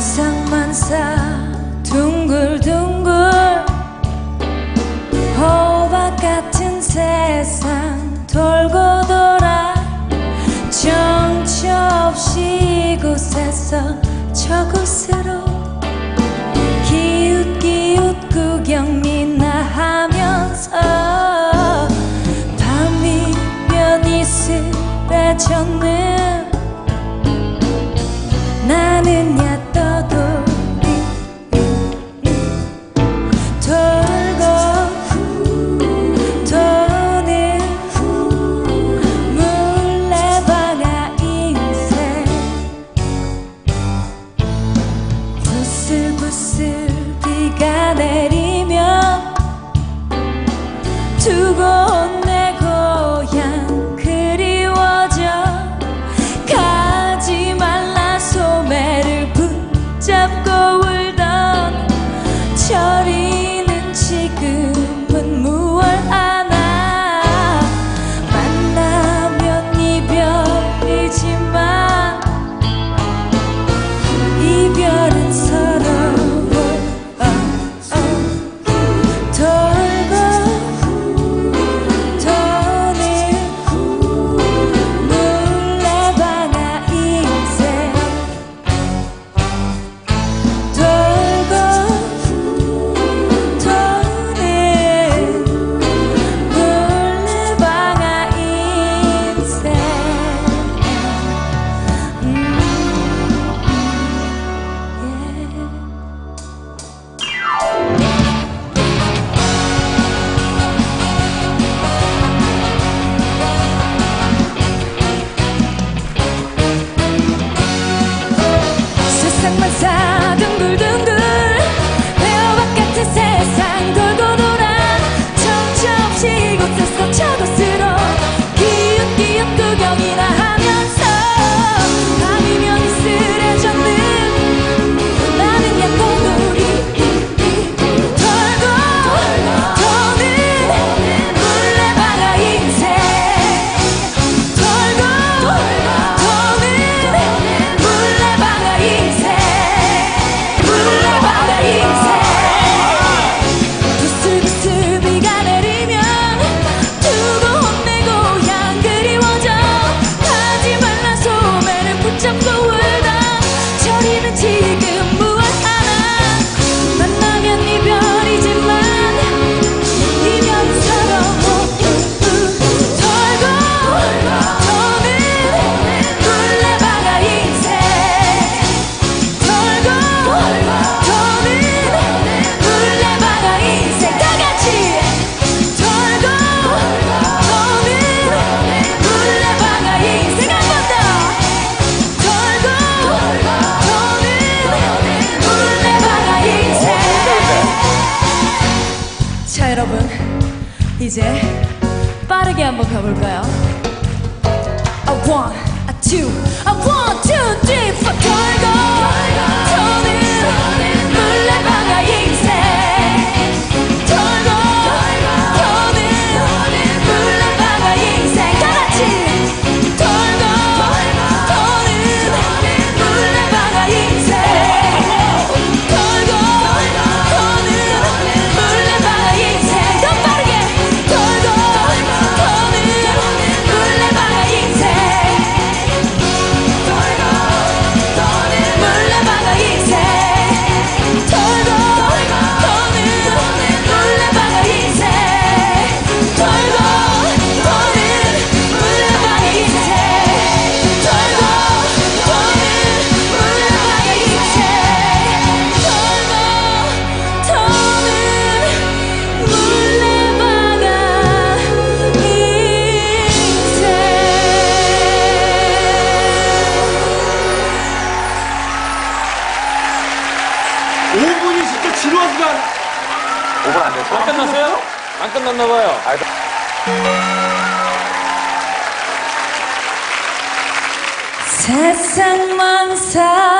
만상만사 둥글둥글 호박 같은 세상 돌고 돌아 정처 없이 이곳에서 저곳으로 기웃기웃 구경 미나 하면서 밤이 변이 쓰레졌네 이제 빠르게 한번 가볼까요? A one, a two, a one, two. 안 됐어? 안 끝났어요? 안 끝났나 봐요. 아, 세상 망상